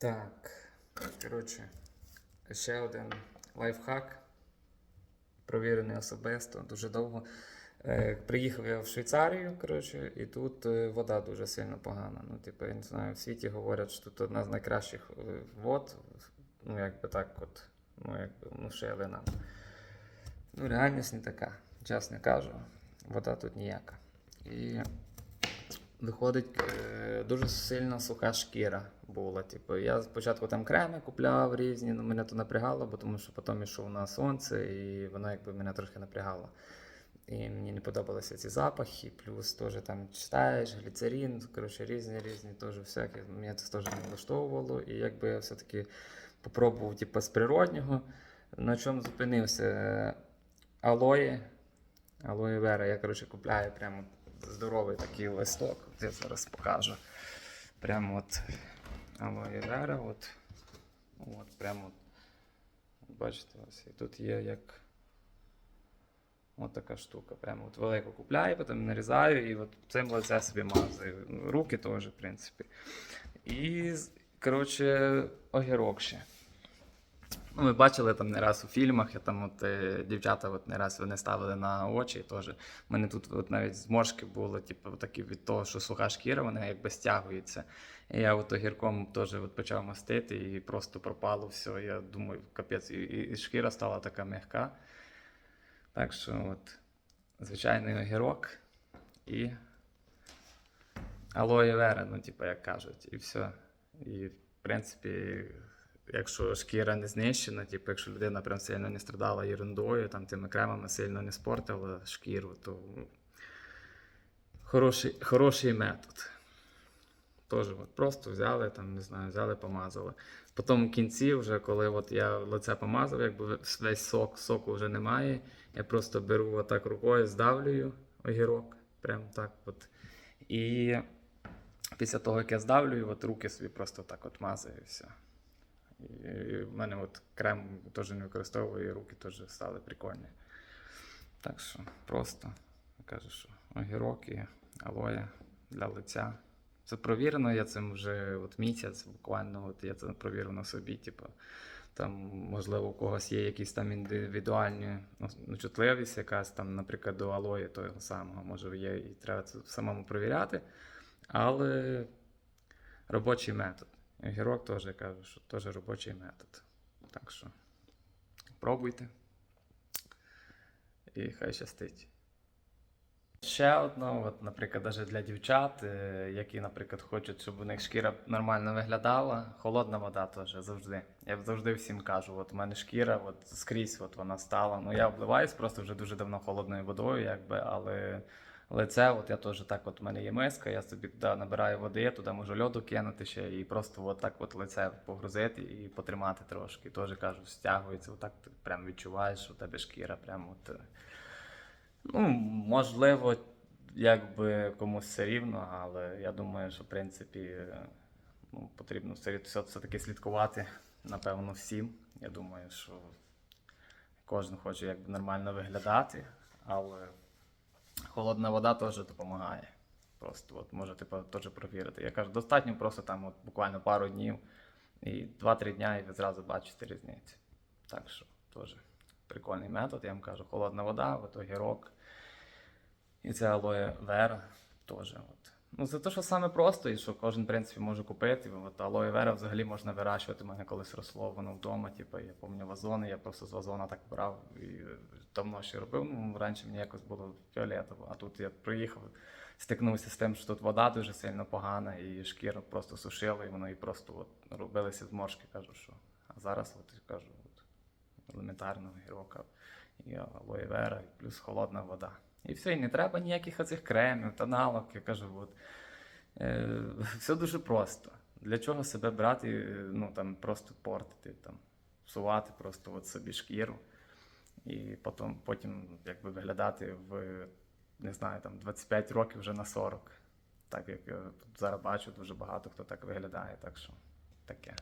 Так, коротше, ще один лайфхак. Провірений особисто, дуже довго. Е, приїхав я в Швейцарію, коротше, і тут е, вода дуже сильно погана. Ну, типу, я не знаю, в світі говорять, що тут одна з найкращих е, вод. Ну, якби так, от, ну, якби внушили нам. Ну, реальність не така, чесно кажу. Вода тут ніяка. І виходить е, дуже сильно суха шкіра була. Типу, я спочатку там креми купляв різні, але мене то напрягало, бо тому що потім йшов на сонце, і воно якби мене трохи напрягало. І мені не подобалися ці запахи, плюс теж там читаєш, гліцерин, коротше, різні, різні, теж всякі. Мене це теж не влаштовувало. І якби я все-таки попробував типу, з природнього, на чому зупинився алої, алої вера. Я коротше, купляю прямо здоровий такий листок. От Я зараз покажу. Прямо от вера, от, от прямо от, бачите, ось і тут є як. От така штука. Прямо от велику купляю, потім нарізаю і от цим лице собі мазаю. Руки теж, в принципі. І, коротше, огірок ще. Ну, ми бачили там не раз у фільмах, я там от е, дівчата от не раз вони ставили на очі. Теж. У мене тут от навіть зморшки були, типу, такі від того, що суха шкіра, вона якби стягується. І я от огірком теж от почав мастити і просто пропало все. Я думаю, капець, і, і, шкіра стала така м'яка. Так що от звичайний огірок і алоє вера, ну, типу, як кажуть, і все. І в принципі, якщо шкіра не знищена, типу, якщо людина прям сильно не страдала ерундою, там тими кремами сильно не спортила шкіру, то хороший, хороший метод. Теж от просто взяли, там, не знаю, взяли, помазали. Потім в кінці, вже коли от я лице помазав, якби весь сок, соку вже немає. Я просто беру отак рукою, здавлюю огірок. Прям так от. І після того, як я здавлюю, от руки собі просто так от мазаю і все. І в мене от крем теж не використовую, і руки теж стали прикольні. Так що просто кажу, що огірок і алоє для лиця. Це провірено, я цим вже от місяць, буквально от я це провірив на собі. Типу, там, можливо, у когось є якісь там індивідуальні ну, чутливість, якась там, наприклад, до алої того самого, може є, і треба це самому провіряти. Але робочий метод. Гірок теж я кажу, що теж робочий метод. Так що пробуйте. І хай щастить. Ще одно, от, наприклад, навіть для дівчат, е, які, наприклад, хочуть, щоб у них шкіра нормально виглядала, холодна вода теж завжди. Я завжди всім кажу, от у мене шкіра, от скрізь от вона стала. Ну я обливаюсь просто вже дуже давно холодною водою, якби, але лице, от я теж так, от у мене є миска, я собі туди набираю води, туди можу льоду кинути ще і просто от так от лице погрузити і потримати трошки. Теж кажу, стягується, отак ти прям відчуваєш, що у тебе шкіра прям от. е, Ну, можливо, якби комусь все рівно, але я думаю, що в принципі е, ну, потрібно все- все- все-таки слідкувати, напевно, всім. Я думаю, що кожен хоче якби нормально виглядати, але холодна вода теж допомагає. Просто от можете по- теж провірити. Я кажу, достатньо просто там от буквально пару днів і 2-3 дня, і ви зразу бачите різницю. Так що теж прикольний метод, я вам кажу, холодна вода, от огірок. І це алоє вера теж. Ну, це те, що саме просто, і що кожен, в принципі, може купити. От алоє вера взагалі можна вирощувати. У мене колись росло воно вдома. Типу, я пам'ятаю вазони, я просто з вазона так брав і давно ще робив. Ну, раніше мені якось було фіолетово. А тут я приїхав, стикнувся з тим, що тут вода дуже сильно погана, і шкіра просто сушила, і воно і просто от, робилися зморшки. Кажу, що. А зараз от, кажу, от, елементарно гірока і алоє вера, і плюс холодна вода. І все, і не треба ніяких оцих кремів, тоналок, я кажу, от. Е, все дуже просто. Для чого себе брати, е, ну там просто портити, там, псувати просто от собі шкіру, і потім, потім якби виглядати в, не знаю, там 25 років вже на 40. Так як я зараз бачу, дуже багато хто так виглядає, так що таке.